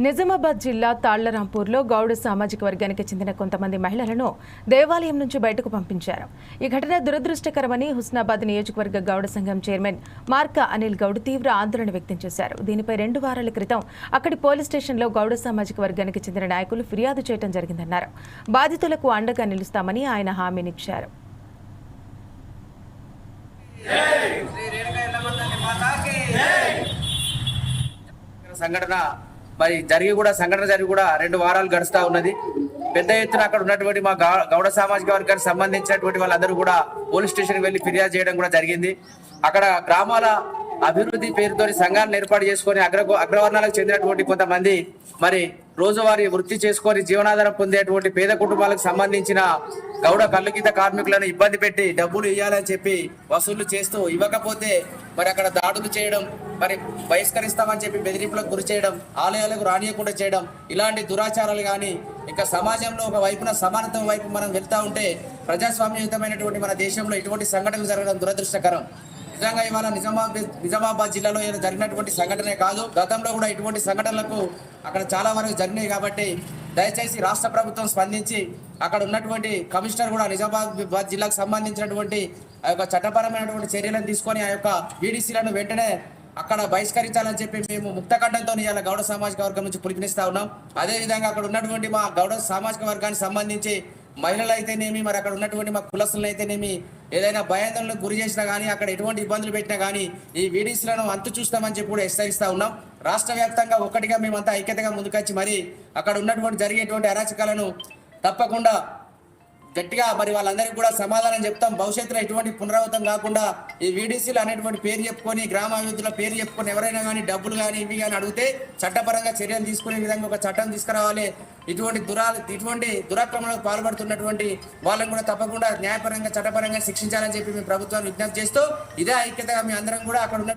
నిజామాబాద్ జిల్లా తాళ్ళరాంపూర్లో గౌడ సామాజిక వర్గానికి చెందిన కొంతమంది మహిళలను దేవాలయం నుంచి బయటకు పంపించారు ఈ ఘటన దురదృష్టకరమని హుస్నాబాద్ నియోజకవర్గ గౌడ సంఘం చైర్మన్ మార్కా అనిల్ గౌడ్ తీవ్ర ఆందోళన వ్యక్తం చేశారు దీనిపై రెండు వారాల క్రితం అక్కడి పోలీస్ స్టేషన్లో గౌడ సామాజిక వర్గానికి చెందిన నాయకులు ఫిర్యాదు చేయడం జరిగిందన్నారు బాధితులకు అండగా నిలుస్తామని ఆయన హామీనిచ్చారు సంఘటన మరి జరిగి కూడా సంఘటన జరిగి కూడా రెండు వారాలు గడుస్తా ఉన్నది. పెద్ద ఎత్తున అక్కడ ఉన్నటువంటి మా గౌడ సామాజిక వర్గానికి సంబంధించినటువంటి వాళ్ళందరూ కూడా పోలీస్ స్టేషన్కి వెళ్ళి ఫిర్యాదు చేయడం కూడా జరిగింది. అక్కడ గ్రామాల అభివృద్ధి పేరుతో సంఘాలను ఏర్పాటు చేసుకొని అగ్ర అగ్రవర్ణాలకు చెందినటువంటి కొంతమంది మరి రోజువారీ వృత్తి చేసుకొని జీవనాధారం పొందేటువంటి పేద కుటుంబాలకు సంబంధించిన గౌడ కల్లుగీత కార్మికులను ఇబ్బంది పెట్టి డబ్బులు ఇవ్వాలని చెప్పి వసూళ్ళు చేస్తూ ఇవ్వకపోతే మరి అక్కడ దాడులు చేయడం మరి బహిష్కరిస్తామని చెప్పి బెదిరింపులకు గురి చేయడం ఆలయాలకు రానియకుండా చేయడం ఇలాంటి దురాచారాలు కానీ ఇంకా సమాజంలో ఒక వైపున సమానత్వం వైపు మనం వెళ్తా ఉంటే ప్రజాస్వామ్యయుతమైనటువంటి మన దేశంలో ఇటువంటి సంఘటనలు జరగడం దురదృష్టకరం. నిజంగా ఇవాళ నిజామాబాద్ నిజామాబాద్ జిల్లాలో జరిగినటువంటి సంఘటనే కాదు. గతంలో కూడా ఇటువంటి సంఘటనలకు అక్కడ చాలా వరకు జరిగినాయి కాబట్టి దయచేసి రాష్ట్ర ప్రభుత్వం స్పందించి అక్కడ ఉన్నటువంటి కమిషనర్ కూడా నిజామాబాద్ జిల్లాకు సంబంధించినటువంటి ఆ యొక్క చట్టపరమైనటువంటి చర్యలను తీసుకొని ఆ యొక్క బీడీసీలను వెంటనే అక్కడ బహిష్కరించాలని చెప్పి మేము ముక్తకంఠంతో ఇవాళ గౌడ సామాజిక వర్గం నుంచి పిలుపునిస్తా ఉన్నాం. అదేవిధంగా అక్కడ ఉన్నటువంటి మా గౌడ సామాజిక వర్గానికి సంబంధించి మహిళలు అయితేనేమి మరి అక్కడ ఉన్నటువంటి మా కులస్తులు అయితేనేమి ఏదైనా భయాందోళనకు గురి చేసినా కానీ అక్కడ ఎటువంటి ఇబ్బందులు పెట్టినా కానీ ఈ వీడీసీలను అంతు చూస్తామని చెప్పి కూడా హెచ్చరిస్తా ఉన్నాం. రాష్ట్ర వ్యాప్తంగా ఒక్కటిగా మేమంతా ఐక్యతగా ముందుకొచ్చి మరి అక్కడ ఉన్నటువంటి జరిగేటువంటి అరాచకాలను తప్పకుండా గట్టిగా మరి వాళ్ళందరికీ కూడా సమాధానం చెప్తాం. భవిష్యత్తులో ఎటువంటి పునరావృతం కాకుండా ఈ వీడీసీలు అనేటువంటి పేరు చెప్పుకొని గ్రామాభివృద్ధిలో పేరు చెప్పుకొని ఎవరైనా కానీ డబ్బులు కానీ ఇవి కానీ అడిగితే చట్టపరంగా చర్యలు తీసుకునే విధంగా ఒక చట్టం తీసుకురావాలి. ఇటువంటి దురా ఇటువంటి దురాక్రమణకు పాల్పడుతున్నటువంటి వాళ్ళని కూడా తప్పకుండా న్యాయపరంగా చట్టపరంగా శిక్షించాలని చెప్పి మేము ప్రభుత్వాన్ని విజ్ఞప్తి చేస్తూ ఇదే ఐక్యతగా మీ అందరం కూడా అక్కడ ఉన్న